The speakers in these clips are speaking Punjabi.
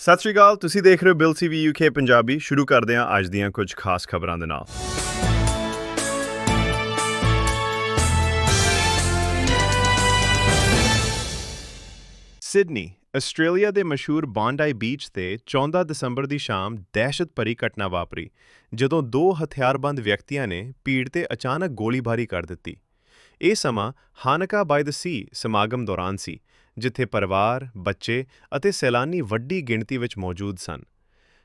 ਸਤਿ ਸ਼੍ਰੀ ਅਕਾਲ, ਤੁਸੀਂ ਦੇਖ ਰਹੇ ਹੋ ਬਿਲ ਸੀਵੀ ਯੂਕੇ ਪੰਜਾਬੀ। ਸ਼ੁਰੂ ਕਰਦੇ ਹਾਂ ਅੱਜ ਦੀਆਂ ਕੁਝ ਖਾਸ ਖਬਰਾਂ ਦੇ ਨਾਲ। ਸਿਡਨੀ, ਆਸਟ੍ਰੇਲੀਆ ਦੇ ਮਸ਼ਹੂਰ ਬੌਂਡਾਈ ਬੀਚ ਤੇ 14 ਦਸੰਬਰ ਦੀ ਸ਼ਾਮ ਦਹਿਸ਼ਤ ਭਰੀ ਘਟਨਾ ਵਾਪਰੀ, ਜਦੋਂ ਦੋ ਹਥਿਆਰਬੰਦ ਵਿਅਕਤੀਆਂ ਨੇ ਭੀੜ ਤੇ ਅਚਾਨਕ ਗੋਲੀਬਾਰੀ ਕਰ ਦਿੱਤੀ। ਇਹ ਸਮਾਂ ਹਾਨਕਾ ਬਾਈ ਦ ਸੀ ਸਮਾਗਮ ਦੌਰਾਨ ਸੀ ਜਿੱਥੇ ਪਰਿਵਾਰ, ਬੱਚੇ ਅਤੇ ਸੈਲਾਨੀ ਵੱਡੀ ਗਿਣਤੀ ਵਿੱਚ ਮੌਜੂਦ ਸਨ।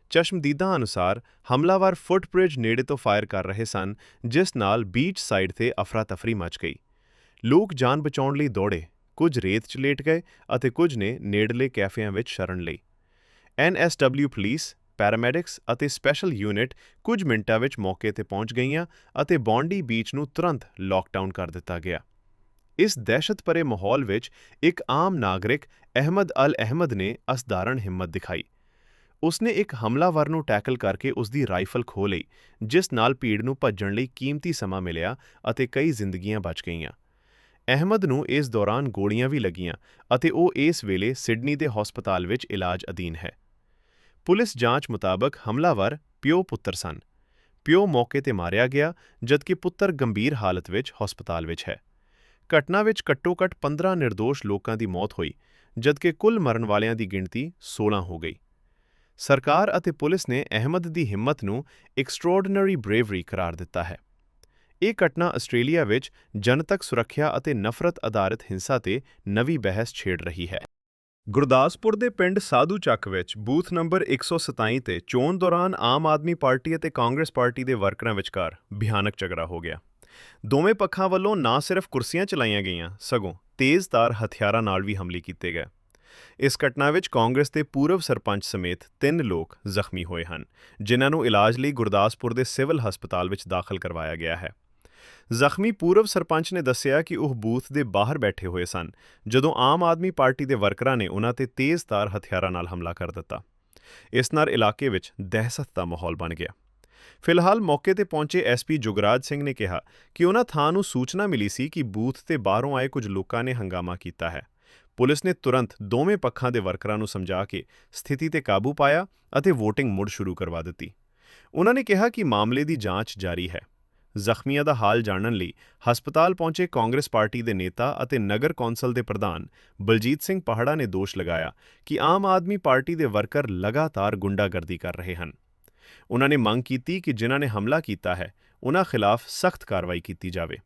ਚਸ਼ਮਦੀਦਾਂ ਅਨੁਸਾਰ ਹਮਲਾਵਰ ਫੁੱਟਬ੍ਰਿਜ ਨੇੜੇ ਤੋਂ ਫਾਇਰ ਕਰ ਰਹੇ ਸਨ ਜਿਸ ਨਾਲ ਬੀਚ ਸਾਈਡ ਤੇ ਅਫਰਾ-ਤਫਰੀ ਮਚ ਗਈ। ਲੋਕ ਜਾਨ ਬਚਾਉਣ ਲਈ ਦੌੜੇ, ਕੁਝ ਰੇਤ 'ਚ ਲੇਟ ਗਏ ਅਤੇ ਕੁਝ ਨੇ ਨੇੜਲੇ ਕੈਫਿਆਂ ਵਿੱਚ ਸ਼ਰਨ ਲਈ। ਐਨਐਸਡਬਲਿਊ ਪੁਲਿਸ, ਪੈਰਾਮੈਡਿਕਸ ਅਤੇ ਸਪੈਸ਼ਲ ਯੂਨਿਟ ਕੁਝ ਮਿੰਟਾਂ ਵਿੱਚ ਮੌਕੇ ਤੇ ਪਹੁੰਚ ਗਈਆਂ ਅਤੇ ਬੌਂਡੀ ਬੀਚ ਨੂੰ ਤੁਰੰਤ ਲੌਕਡਾਊਨ ਕਰ ਦਿੱਤਾ ਗਿਆ। ਇਸ ਦਹਿਸ਼ਤ ਭਰੇ ਮਾਹੌਲ ਵਿੱਚ ਇੱਕ ਆਮ ਨਾਗਰਿਕ ਅਹਿਮਦ ਅਲ ਅਹਿਮਦ ਨੇ ਅਸਧਾਰਨ ਹਿੰਮਤ ਦਿਖਾਈ। ਉਸਨੇ ਇੱਕ ਹਮਲਾਵਰ ਨੂੰ ਟੈਕਲ ਕਰਕੇ ਉਸਦੀ ਰਾਈਫਲ ਖੋਹ ਲਈ ਜਿਸ ਨਾਲ ਭੀੜ ਨੂੰ ਭੱਜਣ ਲਈ ਕੀਮਤੀ ਸਮਾਂ ਮਿਲਿਆ ਅਤੇ ਕਈ ਜ਼ਿੰਦਗੀਆਂ ਬਚ ਗਈਆਂ। ਅਹਿਮਦ ਨੂੰ ਇਸ ਦੌਰਾਨ ਗੋਲੀਆਂ ਵੀ ਲੱਗੀਆਂ ਅਤੇ ਉਹ ਇਸ ਵੇਲੇ ਸਿਡਨੀ ਦੇ ਹਸਪਤਾਲ ਵਿੱਚ ਇਲਾਜ ਅਧੀਨ ਹੈ। ਪੁਲਿਸ ਜਾਂਚ ਮੁਤਾਬਕ ਹਮਲਾਵਰ ਪਿਓ ਪੁੱਤਰ ਸਨ। ਪਿਓ ਮੌਕੇ ਤੇ ਮਾਰਿਆ ਗਿਆ ਜਦਕਿ ਪੁੱਤਰ ਗੰਭੀਰ ਹਾਲਤ ਵਿੱਚ ਹਸਪਤਾਲ ਵਿੱਚ ਹੈ। ਘਟਨਾ ਵਿੱਚ ਘੱਟੋ-ਘੱਟ 15 ਨਿਰਦੋਸ਼ ਲੋਕਾਂ ਦੀ ਮੌਤ ਹੋਈ, ਜਦਕਿ ਕੁੱਲ ਮਰਨ ਵਾਲਿਆਂ ਦੀ ਗਿਣਤੀ 16 ਹੋ ਗਈ। ਸਰਕਾਰ ਅਤੇ ਪੁਲਿਸ ਨੇ ਅਹਿਮਦ ਦੀ ਹਿੰਮਤ ਨੂੰ ਐਕਸਟਰਾਆਰਡੀਨਰੀ ਬ੍ਰੇਵਰੀ ਕਰਾਰ ਦਿੱਤਾ ਹੈ। ਇਹ ਘਟਨਾ ਆਸਟ੍ਰੇਲੀਆ ਵਿੱਚ ਜਨਤਕ ਸੁਰੱਖਿਆ ਅਤੇ ਨਫ਼ਰਤ ਆਧਾਰਿਤ ਹਿੰਸਾ ਤੇ ਨਵੀਂ ਬਹਿਸ ਛੇੜ ਰਹੀ ਹੈ। ਗੁਰਦਾਸਪੁਰ ਦੇ ਪਿੰਡ ਸਾਧੂ ਚੱਕ ਵਿੱਚ ਬੂਥ ਨੰਬਰ 127 ਤੇ ਚੋਣ ਦੌਰਾਨ ਆਮ ਆਦਮੀ ਪਾਰਟੀ ਅਤੇ ਕਾਂਗਰਸ ਪਾਰਟੀ ਦੇ ਵਰਕਰਾਂ ਵਿਚਕਾਰ ਭਿਆਨਕ ਝਗੜਾ ਹੋ ਗਿਆ। ਦੋਵੇਂ ਪੱਖਾਂ ਵੱਲੋਂ ਨਾ ਸਿਰਫ ਕੁਰਸੀਆਂ ਚਲਾਈਆਂ ਗਈਆਂ, ਸਗੋਂ ਤੇਜ਼ਧਾਰ ਹਥਿਆਰਾਂ ਨਾਲ ਵੀ ਹਮਲੇ ਕੀਤੇ ਗਏ। ਇਸ ਘਟਨਾ ਵਿੱਚ ਕਾਂਗਰਸ ਦੇ ਪੂਰਵ ਸਰਪੰਚ ਸਮੇਤ ਤਿੰਨ ਲੋਕ ਜ਼ਖਮੀ ਹੋਏ ਹਨ, ਜਿਨ੍ਹਾਂ ਨੂੰ ਇਲਾਜ ਲਈ ਗੁਰਦਾਸਪੁਰ ਦੇ ਸਿਵਲ ਹਸਪਤਾਲ ਵਿੱਚ ਦਾਖਲ ਕਰਵਾਇਆ ਗਿਆ ਹੈ। ਜ਼ਖਮੀ ਪੂਰਵ ਸਰਪੰਚ ਨੇ ਦੱਸਿਆ ਕਿ ਉਹ ਬੂਥ ਦੇ ਬਾਹਰ ਬੈਠੇ ਹੋਏ ਸਨ, ਜਦੋਂ ਆਮ ਆਦਮੀ ਪਾਰਟੀ ਦੇ ਵਰਕਰਾਂ ਨੇ ਉਹਨਾਂ ਤੇ ਤੇਜ਼ਧਾਰ ਹਥਿਆਰਾਂ ਨਾਲ ਹਮਲਾ ਕਰ ਦਿੱਤਾ। ਇਸ ਨਾਲ ਇਲਾਕੇ ਵਿੱਚ ਦਹਿਸ਼ਤ ਦਾ ਮਾਹੌਲ ਬਣ ਗਿਆ। ਫਿਲਹਾਲ ਮੌਕੇ ਤੇ ਪਹੁੰਚੇ ਐਸਪੀ ਜੁਗਰਾਜ ਸਿੰਘ ਨੇ ਕਿਹਾ ਕਿ ਉਨ੍ਹਾਂ ਥਾਂ ਨੂੰ ਸੂਚਨਾ ਮਿਲੀ ਸੀ ਕਿ ਬੂਥ ਤੇ ਬਾਹਰੋਂ ਆਏ ਕੁਝ ਲੋਕਾਂ ਨੇ ਹੰਗਾਮਾ ਕੀਤਾ ਹੈ। ਪੁਲਿਸ ਨੇ ਤੁਰੰਤ ਦੋਵੇਂ ਪੱਖਾਂ ਦੇ ਵਰਕਰਾਂ ਨੂੰ ਸਮਝਾ ਕੇ ਸਥਿਤੀ ਤੇ ਕਾਬੂ ਪਾਇਆ ਅਤੇ VOTING ਮੁੜ ਸ਼ੁਰੂ ਕਰਵਾ ਦਿੱਤੀ। ਉਹਨਾਂ ਨੇ ਕਿਹਾ ਕਿ ਮਾਮਲੇ ਦੀ ਜਾਂਚ ਜਾਰੀ ਹੈ। ਜ਼ਖਮੀਆਂ ਦਾ ਹਾਲ ਜਾਣਨ ਲਈ ਹਸਪਤਾਲ ਪਹੁੰਚੇ ਕਾਂਗਰਸ ਪਾਰਟੀ ਦੇ ਨੇਤਾ ਅਤੇ ਨਗਰ ਕੌਂਸਲ ਦੇ ਪ੍ਰਧਾਨ ਬਲਜੀਤ ਸਿੰਘ ਪਹਾੜਾ ਨੇ ਦੋਸ਼ ਲਗਾਇਆ ਕਿ ਆਮ ਆਦਮੀ ਪਾਰਟੀ ਦੇ ਵਰਕਰ ਲਗਾਤਾਰ ਗੁੰਡਾਗਰਦੀ ਕਰ ਰਹੇ ਹਨ। ਉਨ੍ਹਾਂ ਨੇ ਮੰਗ ਕੀਤੀ ਕਿ ਜਿਨ੍ਹਾਂ ਨੇ ਹਮਲਾ ਕੀਤਾ ਹੈ ਉਨ੍ਹਾਂ ਖਿਲਾਫ ਸਖਤ ਕਾਰਵਾਈ ਕੀਤੀ ਜਾਵੇ।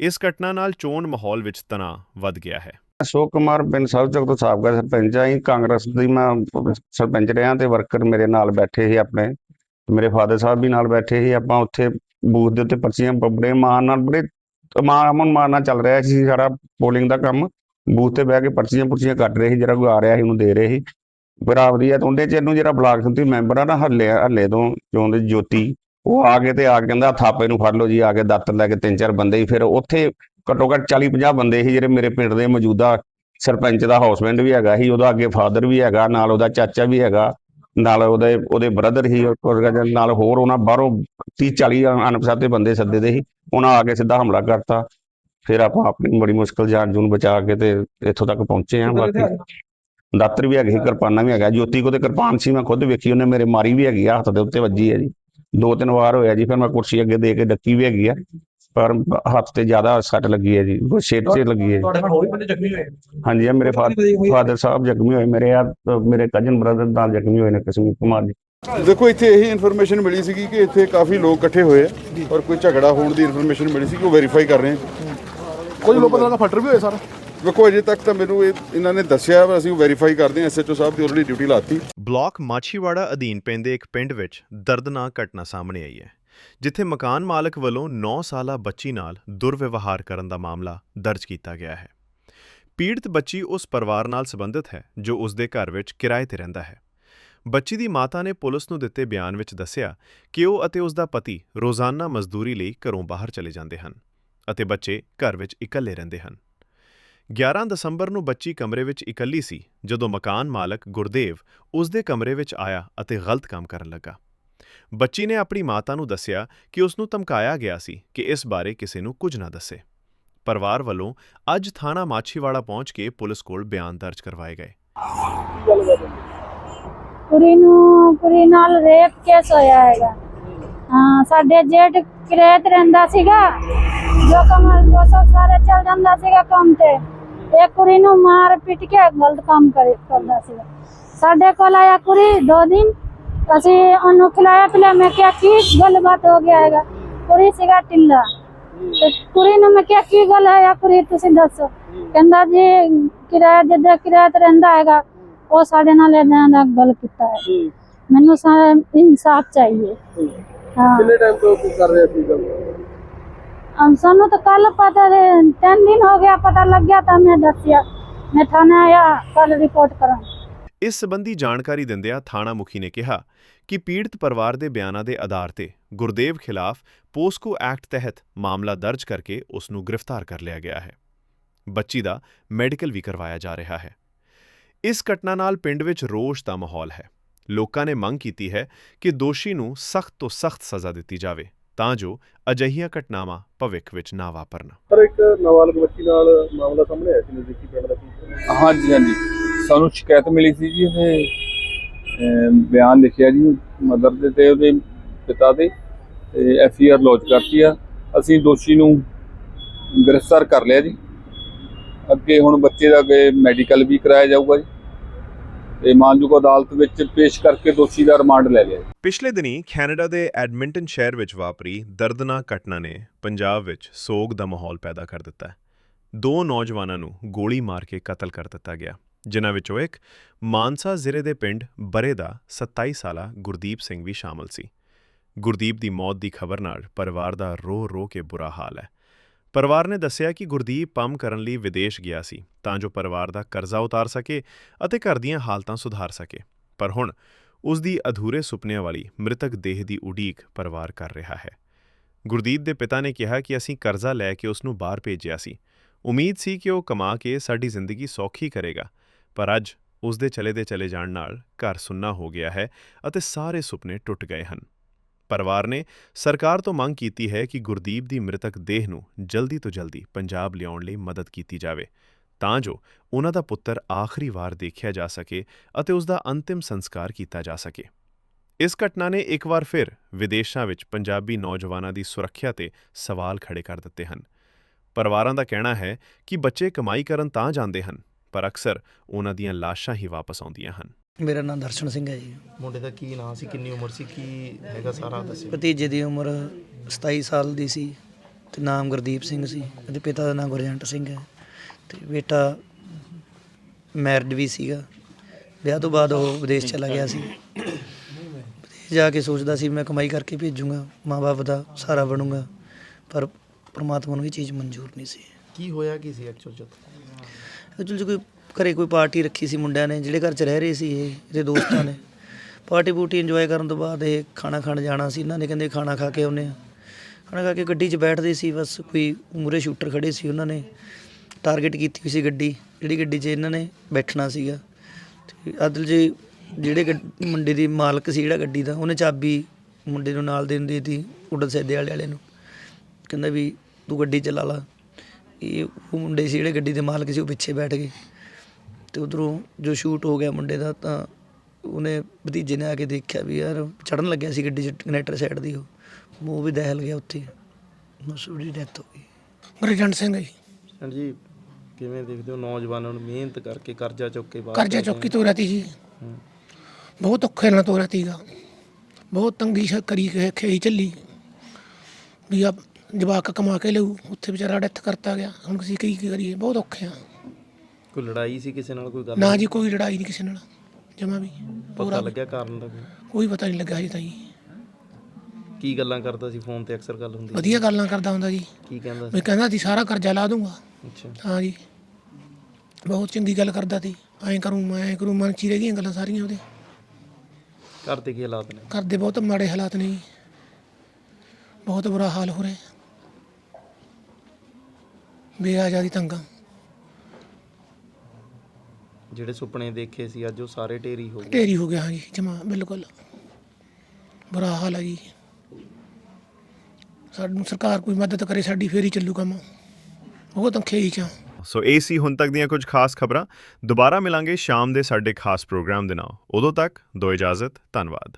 ਇਸ ਘਟਨਾ ਨਾਲ ਚੋਣ ਮਾਹੌਲ ਵਿੱਚ ਤਣਾਅ ਵੱਧ ਗਿਆ ਹੈ। ਅਸ਼ੋਕ ਕੁਮਾਰ, ਪਿੰਡ ਸਾਊਚਕ ਤੋਂ ਸਾਬਕਾ ਸਰਪੰਚ ਆ ਕਾਂਗਰਸ ਦੀ ਮੈਂ ਸਰਪੰਚ ਰਿਹਾ ਤੇ ਵਰਕਰ ਮੇਰੇ ਨਾਲ ਬੈਠੇ ਸੀ ਆਪਣੇ। ਮੇਰੇ ਫਾਦਰ ਸਾਹਿਬ ਵੀ ਨਾਲ ਬੈਠੇ ਸੀ। ਆਪਾਂ ਉੱਥੇ ਬੂਥ ਦੇ ਉੱਤੇ ਪਰਚੀਆਂ ਬੜੇ ਮਾਣ ਨਾਲ, ਬੜੇ ਮਾਣ ਅਮਨ ਮਾਣ ਨਾਲ ਚੱਲ ਰਿਹਾ ਸੀ ਸਾਰਾ ਪੋਲਿੰਗ ਦਾ ਕੰਮ। ਬੂਥ ਤੇ ਬਹਿ ਕੇ ਪਰਚੀਆਂ ਪੁਰਚੀਆਂ ਕੱਟ ਰਹੇ ਸੀ। ਜਿਹੜਾ ਕੋਈ ਆ ਰਿਹਾ ਸੀ ਉਹਨੂੰ ਦੇ ਰਹੇ ਸੀ। ਬੜਾ ਵਧੀਆ ਉਹਦੇ ਚ ਇਹਨੂੰ ਜਿਹੜਾ ਬਲਾਕ ਸੰਮਤੀ ਮੈਂਬਰ ਆ ਨਾ ਹੱਲੇ ਹੱਲੇ ਤੋਂ ਚੋਣ ਦੇ ਜੋਤੀ ਉਹ ਆ ਕੇ ਤੇ ਆ ਕੇ ਕਹਿੰਦਾ ਥਾਪੇ ਨੂੰ ਫੜ ਲਓ ਜੀ ਆ ਕੇ ਦਾਤਰ ਲੈ ਕੇ ਤਿੰਨ ਚਾਰ ਬੰਦੇ ਸੀ ਫਿਰ ਉੱਥੇ ਘੱਟੋ ਘੱਟ 40 50 ਬੰਦੇ ਸੀ ਜਿਹੜੇ ਮੇਰੇ ਪਿੰਡ ਦੇ ਮੌਜੂਦਾ ਸਰਪੰਚ ਦਾ ਹਾਊਸਬੈਂਡ ਵੀ ਹੈਗਾ ਸੀ ਉਹਦਾ ਅੱਗੇ ਫਾਦਰ ਵੀ ਹੈਗਾ ਨਾਲ ਉਹਦਾ ਚਾਚਾ ਵੀ ਹੈਗਾ ਨਾਲ ਉਹਦੇ ਉਹਦੇ ਬ੍ਰਦਰ ਉਹ ਨਾਲ ਹੋਰ ਉਹਨਾਂ ਬਾਹਰੋਂ 30 40 ਅਣਪਛਾਤੇ ਬੰਦੇ ਸੱਦੇ ਦੇ ਸੀ ਉਹਨਾਂ ਆ ਕੇ ਸਿੱਧਾ ਹਮਲਾ ਕਰਤਾ ਫਿਰ ਆਪਾਂ ਆਪਣੀ ਬੜੀ ਮੁਸ਼ਕਲ ਜਾਨ ਜੂਨ ਬਚਾ ਕੇ ਤੇ ਇੱਥੋਂ ਤੱਕ ਪਹੁੰਚੇ ਆ ਬਾਕੀ ਦਾਤਰ ਵੀ ਹੈਗੇ ਸੀ ਕਿਰਪਾਨਾਂ ਵੀ ਹੈਗਾ। ਜੋਤੀ ਕੋ ਤੇ ਕਿਰਪਾਨ ਸੀ ਮੈਂ ਖੁਦ ਵੇਖੀ ਉਹਨੇ ਮੇਰੇ ਮਾਰੀ ਵੀ ਹੈਗੀ ਆ ਹੱਥ ਦੇ ਉੱਤੇ ਵੱਜੀ ਹੈ ਜੀ। ਦੋ ਤਿੰਨ ਵਾਰ ਹੋਇਆ ਜੀ ਫਿਰ ਮੈਂ ਕੁਰਸੀ ਅੱਗੇ ਦੇ ਕੇ ਡੱਕੀ ਵੀ ਹੈਗੀ ਆ ਪਰ ਹੱਥ ਤੇ ਜ਼ਿਆਦਾ ਸੱਟ ਲੱਗੀ ਹੈ ਜੀ ਉਹ ਸਿਰ 'ਚ ਲੱਗੀ ਹੈ ਤੁਹਾਡੇ ਨਾਲ ਹੋਰ ਵੀ ਬੰਦੇ ਜ਼ਖਮੀ ਹੋਏ? ਹਾਂਜੀ ਆ ਮੇਰੇ ਫਾਦਰ ਸਾਹਿਬ ਜ਼ਖਮੀ ਹੋਏ ਮੇਰੇ ਆ ਮੇਰੇ ਕਜ਼ਨ ਬ੍ਰਦਰ ਨਾਲ ਜ਼ਖਮੀ ਹੋਏ ਨੇ ਕਸ਼ਮੀਰ ਕੁਮਾਰ ਜੀ। ਦੇਖੋ ਇੱਥੇ ਇਹੀ ਇਨਫੋਰਮੇਸ਼ਨ ਮਿਲੀ ਸੀਗੀ ਕਿ ਇੱਥੇ ਕਾਫੀ ਲੋਕ ਇਕੱਠੇ ਹੋਏ ਆ ਔਰ ਕੋਈ ਝਗੜਾ ਹੋਣ ਦੀ ਇਨਫੋਰਮੇਸ਼ਨ ਮਿਲੀ ਸੀ ਕਿ ਉਹ ਵੈਰੀਫਾਈ ਕਰ ਰਹੇ ਆ। ਕੁਝ ਲੋਕਾਂ ਦਾ ਫਟਰ ਵੀ ਹੋਏ ਸਰ। ਵੇਖੋ, ਅਜੇ ਤੱਕ ਤਾਂ ਮੈਨੂੰ ਇਹ ਇਹਨਾਂ ਨੇ ਦੱਸਿਆ ਵਾ, ਅਸੀਂ ਵੈਰੀਫਾਈ ਕਰਦੇ ਹਾਂ ਐਸਐਚਓ ਸਾਹਿਬ ਦੀ ਆਲਰੇਡੀ ਡਿਊਟੀ ਲਾਤੀ। ਬਲਾਕ ਮਾਛੀਵਾੜਾ ਅਧੀਨ ਪੈਂਦੇ ਇੱਕ ਪਿੰਡ ਵਿੱਚ ਦਰਦਨਾਕ ਘਟਨਾ ਸਾਹਮਣੇ ਆਈ ਹੈ, ਜਿੱਥੇ ਮਕਾਨ ਮਾਲਕ ਵੱਲੋਂ 9 ਸਾਲਾ ਬੱਚੀ ਨਾਲ ਦੁਰਵਿਵਹਾਰ ਕਰਨ ਦਾ ਮਾਮਲਾ ਦਰਜ ਕੀਤਾ ਗਿਆ ਹੈ। ਪੀੜਤ ਬੱਚੀ ਉਸ ਪਰਿਵਾਰ ਨਾਲ ਸੰਬੰਧਿਤ ਹੈ, ਜੋ ਉਸ ਦੇ ਘਰ ਵਿੱਚ ਕਿਰਾਏ ਤੇ ਰਹਿੰਦਾ ਹੈ। ਬੱਚੀ ਦੀ ਮਾਤਾ ਨੇ ਪੁਲਿਸ ਨੂੰ ਦਿੱਤੇ ਬਿਆਨ ਵਿੱਚ ਦੱਸਿਆ ਕਿ ਉਹ ਅਤੇ ਉਸ ਦਾ ਪਤੀ ਰੋਜ਼ਾਨਾ ਮਜ਼ਦੂਰੀ ਲਈ ਘਰੋਂ ਬਾਹਰ ਚਲੇ ਜਾਂਦੇ ਹਨ ਅਤੇ ਬੱਚੇ ਘਰ ਵਿੱਚ ਇਕੱਲੇ ਰਹਿੰਦੇ ਹਨ। 11 ਦਸੰਬਰ ਨੂੰ ਬੱਚੀ ਕਮਰੇ ਵਿੱਚ ਇਕੱਲੀ ਸੀ, ਜਦੋਂ ਮਕਾਨ ਮਾਲਕ ਗੁਰਦੇਵ ਉਸ ਦੇ ਕਮਰੇ ਵਿੱਚ ਆਇਆ ਅਤੇ ਗਲਤ ਕੰਮ ਕਰਨ ਲੱਗਾ। ਬੱਚੀ ਨੇ ਆਪਣੀ ਮਾਤਾ ਨੂੰ ਦੱਸਿਆ ਕਿ ਉਸ ਨੂੰ ਧਮਕਾਇਆ ਗਿਆ ਸੀ ਕਿ ਇਸ ਬਾਰੇ ਕਿਸੇ ਨੂੰ ਕੁਝ ਨਾ ਦੱਸੇ। ਪਰਿਵਾਰ ਵੱਲੋਂ ਅੱਜ ਥਾਣਾ ਮਾਛੀਵਾੜਾ ਪਹੁੰਚ ਕੇ ਪੁਲਿਸ ਕੋਲ ਬਿਆਨ ਦਰਜ ਕਰਵਾਏ ਗਏ। ਕੁੜੀ ਨੂੰ, ਕੁੜੀ ਨਾਲ ਰੇਪ ਕੇਸ ਹੋਇਆ ਹੈਗਾ। ਹਾਂ, ਸਾਡੇ ਜੇਠ ਕਿਰਾਏ ਰਹਿੰਦਾ ਸੀਗਾ। ਜੋ ਕਮਲ ਉਹ ਸਭ ਸਾਰੇ ਚੱਲ ਜਾਂਦਾ ਸੀਗਾ ਕੰਮ ਤੇ। ਇਹ ਕੁੜੀ ਨੂੰ ਮਾਰ ਪਿੱਟ ਕੇ ਗਲਤ ਕੰਮ ਕਰੇ ਕਰਦਾ ਸੀਗਾ ਸਾਡੇ ਕੋਲ ਆਇਆ ਕੁੜੀ ਦੋ ਦਿਨ। ਅਸੀਂ ਉਹਨੂੰ ਖਿਲਾਇਆ ਪਿਲਾਇਆ ਮੈਂ ਕਿਹਾ ਕੀ ਗੱਲਬਾਤ ਹੋ ਗਿਆ ਹੈਗਾ? ਕੁੜੀ ਸੀਗਾ ਟਿੱਲਾ ਤੇ ਕੁੜੀ ਨੂੰ ਮੈਂ ਕਿਹਾ ਕੀ ਗੱਲ ਹੈ ਆ ਕੁੜੀ ਤੁਸੀਂ ਦੱਸੋ? ਕਹਿੰਦਾ ਜੀ ਕਿਰਾਇਆ ਜਿੱਦਾਂ ਕਿਰਾਇਆ ਤੇ ਰਹਿੰਦਾ ਹੈਗਾ ਉਹ ਸਾਡੇ ਨਾਲ ਏਦਾਂ ਦਾ ਗੱਲ ਕੀਤਾ ਹੈ। ਮੈਨੂੰ ਸਾਰਾ ਇਨਸਾਫ ਚਾਹੀਏ। ਹਾਂ। ਕਿੰਨੇ ਟਾਈਮ ਤੋਂ ਕਰ ਰਹੇ ਸੀ ਗੱਲ? हम ਸਾਨੂੰ ਤਾਂ ਕੱਲ ਪਤਾ ਤਿੰਨ ਦਿਨ ਹੋ ਗਿਆ ਪਤਾ ਲੱਗ ਗਿਆ ਤਾਂ ਮੈਂ ਦੱਸਿਆ। ਮੈਂ ਥਾਣੇ ਆਇਆ, ਕੱਲ ਰਿਪੋਰਟ ਕਰਾਂ। ਇਸ ਸੰਬੰਧੀ ਜਾਣਕਾਰੀ ਦਿੰਦਿਆਂ ਥਾਣਾ ਮੁਖੀ ਨੇ ਕਿਹਾ ਕਿ ਪੀੜਤ ਪਰਿਵਾਰ ਦੇ ਬਿਆਨਾਂ ਦੇ ਆਧਾਰ ਤੇ ਗੁਰਦੇਵ ਖਿਲਾਫ ਪੋਸਕੋ ਐਕਟ ਤਹਿਤ ਮਾਮਲਾ ਦਰਜ ਕਰਕੇ ਉਸ ਨੂੰ ਗ੍ਰਿਫਤਾਰ ਕਰ ਲਿਆ ਗਿਆ ਹੈ। ਬੱਚੀ ਦਾ ਮੈਡੀਕਲ ਵੀ ਕਰਵਾਇਆ ਜਾ ਰਿਹਾ ਹੈ। ਇਸ ਘਟਨਾ ਨਾਲ ਪਿੰਡ ਵਿੱਚ ਰੋਸ਼ ਦਾ ਮਾਹੌਲ ਹੈ। ਲੋਕਾਂ ਨੇ ਮੰਗ ਕੀਤੀ ਹੈ ਕਿ ਦੋਸ਼ੀ ਨੂੰ ਸਖਤ ਤੋਂ ਸਖਤ ਸਜ਼ਾ ਦਿੱਤੀ ਜਾਵੇ। ਤਾਂ ਜੋ ਅਜਿਹੀਆਂ ਘਟਨਾਵਾਂ ਭਵਿੱਖ ਵਿੱਚ ਨਾ ਵਾਪਰਨ। ਪਰ ਇੱਕ ਨਾਬਾਲਗ ਬੱਚੀ ਨਾਲ ਮਾਮਲਾ ਸਾਹਮਣੇ ਆਇਆ ਸੀ ਨਜ਼ਦੀਕੀ ਪਿੰਡ ਦਾ ਕੀ ਹਾਂਜੀ ਹਾਂਜੀ। ਸਾਨੂੰ ਸ਼ਿਕਾਇਤ ਮਿਲੀ ਸੀ ਜੀ ਉਹਦੇ ਅਮ, ਬਿਆਨ ਲਿਖਿਆ ਜੀ ਮਦਰ ਦੇ ਤੇ ਉਹਦੇ ਪਿਤਾ ਦੇ ਤੇ ਐਫ ਆਈ ਆਰ ਲੌਂਚ ਕਰਤੀ ਆ। ਅਸੀਂ ਦੋਸ਼ੀ ਨੂੰ ਗ੍ਰਿਫਤਾਰ ਕਰ ਲਿਆ ਜੀ। ਅੱਗੇ ਹੁਣ ਬੱਚੇ ਦਾ ਅੱਗੇ ਮੈਡੀਕਲ ਵੀ ਕਰਾਇਆ ਜਾਊਗਾ ਜੀ। ਤੇ ਮਾਨਯੋਗ ਅਦਾਲਤ ਵਿੱਚ ਪੇਸ਼ ਕਰਕੇ ਦੋਸ਼ੀ ਦਾ ਰਿਮਾਂਡ ਲੈ ਲਿਆ ਪਿਛਲੇ ਦਿਨੀ ਕੈਨੇਡਾ ਦੇ ਐਡਮਿੰਟਨ ਸ਼ਹਿਰ ਵਿੱਚ ਵਾਪਰੀ ਦਰਦਨਾਕ ਘਟਨਾ ਨੇ ਪੰਜਾਬ ਵਿੱਚ ਸੋਗ ਦਾ ਮਾਹੌਲ ਪੈਦਾ ਕਰ ਦਿੱਤਾ ਹੈ। ਦੋ ਨੌਜਵਾਨਾਂ ਨੂੰ ਗੋਲੀ ਮਾਰ ਕੇ ਕਤਲ ਕਰ ਦਿੱਤਾ ਗਿਆ। ਜਿਨ੍ਹਾਂ ਵਿੱਚੋਂ ਇੱਕ ਮਾਨਸਾ ਜ਼ਿਲ੍ਹੇ ਦੇ ਪਿੰਡ ਬਰੇ ਦਾ 27 ਸਾਲਾ ਗੁਰਦੀਪ ਸਿੰਘ ਵੀ ਸ਼ਾਮਲ ਸੀ। ਗੁਰਦੀਪ ਦੀ ਮੌਤ ਦੀ ਖਬਰ ਨਾਲ ਪਰਿਵਾਰ ਦਾ ਰੋ ਰੋ ਕੇ ਬੁਰਾ ਹਾਲ ਹੈ। ਪਰਿਵਾਰ ਨੇ ਦੱਸਿਆ ਕਿ ਗੁਰਦੀਪ ਪੰਮ ਕਰਨ ਲਈ ਵਿਦੇਸ਼ ਗਿਆ ਸੀ, ਤਾਂ ਜੋ ਪਰਿਵਾਰ ਦਾ ਕਰਜ਼ਾ ਉਤਾਰ ਸਕੇ ਅਤੇ ਘਰ ਦੀਆਂ ਹਾਲਤਾਂ ਸੁਧਾਰ ਸਕੇ। ਪਰ ਹੁਣ ਉਸ ਦੀ ਅਧੂਰੇ ਸੁਪਨਿਆਂ ਵਾਲੀ ਮ੍ਰਿਤਕ ਦੇਹ ਦੀ ਉਡੀਕ ਪਰਿਵਾਰ ਕਰ ਰਿਹਾ ਹੈ। ਗੁਰਦੀਪ ਦੇ ਪਿਤਾ ਨੇ ਕਿਹਾ ਕਿ ਅਸੀਂ ਕਰਜ਼ਾ ਲੈ ਕੇ ਉਸ ਨੂੰ ਬਾਹਰ ਭੇਜਿਆ ਸੀ। ਉਮੀਦ ਸੀ ਕਿ ਉਹ ਕਮਾ ਕੇ ਸਾਡੀ ਜ਼ਿੰਦਗੀ ਸੌਖੀ ਕਰੇਗਾ, ਪਰ ਅੱਜ ਉਸ ਦੇ ਚਲੇ ਦੇ ਚਲੇ ਜਾਣ ਨਾਲ ਘਰ ਸੁੰਨਾ ਹੋ ਗਿਆ ਹੈ ਅਤੇ ਸਾਰੇ ਸੁਪਨੇ ਟੁੱਟ ਗਏ ਹਨ। ਪਰਿਵਾਰ ਨੇ ਸਰਕਾਰ ਤੋਂ ਮੰਗ ਕੀਤੀ ਹੈ ਕਿ ਗੁਰਦੀਪ ਦੀ ਮ੍ਰਿਤਕ ਦੇਹ ਨੂੰ ਜਲਦੀ ਤੋਂ ਜਲਦੀ ਪੰਜਾਬ ਲਿਆਉਣ ਲਈ ਮਦਦ ਕੀਤੀ ਜਾਵੇ। ਤਾਂ ਜੋ ਉਹਨਾਂ ਦਾ ਪੁੱਤਰ ਆਖਰੀ ਵਾਰ ਦੇਖਿਆ ਜਾ ਸਕੇ ਅਤੇ ਉਸ ਦਾ ਅੰਤਿਮ ਸੰਸਕਾਰ ਕੀਤਾ ਜਾ ਸਕੇ। ਇਸ ਘਟਨਾ ਨੇ ਇੱਕ ਵਾਰ ਫਿਰ ਵਿਦੇਸ਼ਾਂ ਵਿੱਚ ਪੰਜਾਬੀ ਨੌਜਵਾਨਾਂ ਦੀ ਸੁਰੱਖਿਆ ਤੇ ਸਵਾਲ ਖੜੇ ਕਰ ਦਿੱਤੇ ਹਨ। ਪਰਿਵਾਰਾਂ ਦਾ ਕਹਿਣਾ ਹੈ ਕਿ ਬੱਚੇ ਕਮਾਈ ਕਰਨ ਤਾਂ ਜਾਂਦੇ ਹਨ, ਪਰ ਅਕਸਰ ਉਹਨਾਂ ਦੀਆਂ ਲਾਸ਼ਾਂ ਹੀ ਵਾਪਸ ਆਉਂਦੀਆਂ ਹਨ। ਮੇਰਾ ਨਾਮ ਦਰਸ਼ਨ ਸਿੰਘ ਹੈ ਜੀ। ਮੁੰਡੇ ਦਾ ਕੀ ਨਾਂ ਸੀ ਕਿੰਨੀ ਉਮਰ ਸੀ ਕੀ ਹੈਗਾ ਸਾਰਾ ਦੱਸਿਓ ਭਤੀਜੇ ਦੀ ਉਮਰ 27 ਸਾਲ ਦੀ ਸੀ ਤੇ ਨਾਮ ਗੁਰਦੀਪ ਸਿੰਘ ਸੀ ਇਹਦੇ ਪਿਤਾ ਦਾ ਨਾਮ ਗੁਰਜੰਟ ਸਿੰਘ ਹੈ ਤੇ ਬੇਟਾ ਮੈਰਿਡ ਵੀ ਸੀਗਾ। ਵਿਆਹ ਤੋਂ ਬਾਅਦ ਉਹ ਵਿਦੇਸ਼ ਚਲਾ ਗਿਆ ਸੀ। ਵਿਦੇਸ਼ ਜਾ ਕੇ ਸੋਚਦਾ ਸੀ ਮੈਂ ਕਮਾਈ ਕਰਕੇ ਭੇਜੂੰਗਾ ਮਾਂ-ਬਾਪ ਦਾ ਸਹਾਰਾ ਬਣੂੰਗਾ ਪਰ ਪ੍ਰਮਾਤਮਾ ਨੂੰ ਇਹ ਚੀਜ਼ ਮਨਜ਼ੂਰ ਨਹੀਂ ਸੀ। ਕੀ ਹੋਇਆ ਕੀ ਸੀ ਐਕਚੁਅਲ ਚ? ਐਕਚੁਅਲੀ ਕੋਈ ਘਰੇ ਕੋਈ ਪਾਰਟੀ ਰੱਖੀ ਸੀ ਮੁੰਡਿਆਂ ਨੇ, ਜਿਹੜੇ ਘਰ 'ਚ ਰਹਿ ਰਹੇ ਸੀ ਇਹ, ਇਹਦੇ ਦੋਸਤਾਂ ਨੇ। ਪਾਰਟੀ ਪੂਟੀ ਇੰਜੋਏ ਕਰਨ ਤੋਂ ਬਾਅਦ ਇਹ ਖਾਣਾ ਖਾਣ ਜਾਣਾ ਸੀ। ਇਹਨਾਂ ਨੇ ਕਹਿੰਦੇ ਖਾਣਾ ਖਾ ਕੇ ਆਉਨੇ ਆ ਖਾਣਾ ਖਾ ਕੇ ਗੱਡੀ 'ਚ ਬੈਠਦੇ ਸੀ, ਬਸ ਕੋਈ ਮੂਰੇ ਸ਼ੂਟਰ ਖੜੇ ਸੀ ਉਹਨਾਂ ਨੇ। ਟਾਰਗੇਟ ਕੀਤੀ ਹੋਈ ਸੀ ਗੱਡੀ, ਜਿਹੜੀ ਗੱਡੀ 'ਚ ਇਹਨਾਂ ਨੇ ਬੈਠਣਾ ਸੀਗਾ। ਤੇ ਅਦਲ ਜੀ, ਜਿਹੜੇ ਗੱਡ- ਮੁੰਡੇ ਦੀ ਮਾਲਕ ਸੀ ਜਿਹੜਾ ਗੱਡੀ ਦਾ, ਉਹਨੇ ਚਾਬੀ ਮੁੰਡੇ ਨੂੰ ਨਾਲ ਦੇ ਦਿੰਦੀ ਸੀ ਉਡਨ ਸੈਦੇ ਵਾਲੇ ਵਾਲੇ ਨੂੰ। ਕਹਿੰਦਾ ਵੀ ਤੂੰ ਗੱਡੀ ਚਲਾ ਲਾ। ਇਹ ਉਹ ਮੁੰਡੇ ਸੀ ਜਿਹੜੇ ਗੱਡੀ ਦੇ ਮਾਲਕ ਸੀ, ਉਹ ਪਿੱਛੇ ਬੈਠ ਗਏ। ਤੇ ਉਧਰੋਂ ਜੋ ਸ਼ੂਟ ਹੋ ਗਿਆ ਮੁੰਡੇ ਦਾ ਤਾਂ ਉਹਨੇ ਭਤੀਜੇ ਨੇ ਆ ਕੇ ਦੇਖਿਆ ਵੀ ਯਾਰ ਚੜਨ ਲੱਗਿਆ ਸੀ ਗੱਡੀ 'ਚ ਕਨੈਕਟਰ ਸਾਈਡ ਦੀ ਉਹ। ਮੂੰਹ ਵੀ ਦਹਿਲ ਗਿਆ ਉੱਥੇ। ਬਸ ਉਹਦੀ ਡੈਥ ਹੋ ਗਈ। ਗੁਰਜੰਟ ਸਿੰਘ ਜੀ। ਹਾਂਜੀ ਕਿਵੇਂ ਦੇਖਦੇ ਹੋ ਨੌਜਵਾਨਾਂ ਨੂੰ ਮਿਹਨਤ ਕਰਕੇ ਕਰਜ਼ਾ ਚੁੱਕ ਕੇ ਬਾਹਰ ਕਰਜ਼ਾ? ਚੁੱਕੀ ਤੋਰਿਆ ਤੀ ਜੀ। ਬਹੁਤ ਔਖੇ ਨਾਲ ਤੋਰਿਆ ਤੀਗਾ। ਬਹੁਤ ਤੰਗੀ ਕਰੀ ਕੇ ਖੇਈ ਚੱਲੀ ਵੀ ਆ ਜਵਾਕ ਕਮਾ ਕੇ ਲਿਆਊ। ਉੱਥੇ ਵਿਚਾਰਾ ਡੈਥ ਕਰਤਾ ਗਿਆ। ਹੁਣ ਅਸੀਂ ਕੀ ਕੀ ਕਰੀਏ? ਬਹੁਤ ਔਖੇ ਆ। ਕੋਈ ਲੜਾਈ ਸੀ ਕਿਸੇ ਨਾਲ ਕੋਈ ਗੱਲ? ਨਾ ਜੀ ਕੋਈ ਲੜਾਈ ਨਹੀਂ ਕਿਸੇ ਨਾਲ ਜਮਾ ਵੀ। ਪਤਾ ਪੂਰਾ ਲੱਗਿਆ ਕਾਰਨ ਦਾ ਕੋਈ? ਕੋਈ ਪਤਾ ਨਹੀਂ ਲੱਗਾ ਜੀ ਤਾਈ। ਕੀ ਗੱਲਾਂ ਕਰਦਾ ਸੀ ਫੋਨ ਤੇ ਅਕਸਰ ਗੱਲ ਹੁੰਦੀ ਵਧੀਆ ਗੱਲਾਂ ਕਰਦਾ ਹੁੰਦਾ ਜੀ। ਕੀ ਕਹਿੰਦਾ ਸੀ? ਵੀ ਕਹਿੰਦਾ ਸੀ ਸਾਰਾ ਕਰਜ਼ਾ ਲਾ ਦੂੰਗਾ। ਅੱਛਾ। ਹਾਂ ਜੀ। ਬਹੁਤ ਚੰਗੀ ਗੱਲ ਕਰਦਾ ਸੀ। ਐਂ ਕਰੂੰ ਮੈਂ ਐਂ ਕਰੂੰ ਮਨ ਚ ਹੀ ਰਹਿ ਗਈਆਂ ਗੱਲਾਂ ਸਾਰੀਆਂ ਉਹਦੇ। ਘਰ ਕੀ ਹਾਲਾਤ ਨੇ? ਘਰ ਦੇ ਬਹੁਤ ਮਾੜੇ ਹਾਲਾਤ ਨੇ ਜੀ। ਬਹੁਤ ਬੁਰਾ ਹਾਲ ਹੋ ਰਿਹਾ। ਬੇਆਜ਼ਾਦੀ ਤੰਗਾ ਜਿਹੜੇ ਸੁਪਨੇ ਦੇਖੇ ਸੀ ਅੱਜ ਉਹ ਸਾਰੇ ਢੇਰੀ ਹੋ ਗਏ। ਢੇਰੀ ਹੋ ਗਿਆ ਹਾਂ ਜੀ ਜਮਾ ਬਿਲਕੁਲ। ਬੁਰਾ ਹਾਲ ਹੈ ਜੀ। ਸਾਨੂੰ ਸਰਕਾਰ ਕੋਈ ਮਦਦ ਕਰੇ ਸਾਡੀ ਫੇਰ ਹੀ ਚੱਲੂ ਕੰਮ। ਬਹੁਤ ਔਖੇ ਹੀ ਚ ਆ। ਸੋ ਇਹ ਸੀ ਹੁਣ ਤੱਕ ਦੀਆਂ ਕੁਝ ਖਾਸ ਖਬਰਾਂ। ਦੁਬਾਰਾ ਮਿਲਾਂਗੇ ਸ਼ਾਮ ਦੇ ਸਾਡੇ ਖਾਸ ਪ੍ਰੋਗਰਾਮ ਦੇ ਨਾਲ। ਉਦੋਂ ਤੱਕ ਦੋ ਇਜਾਜ਼ਤ ਧੰਨਵਾਦ।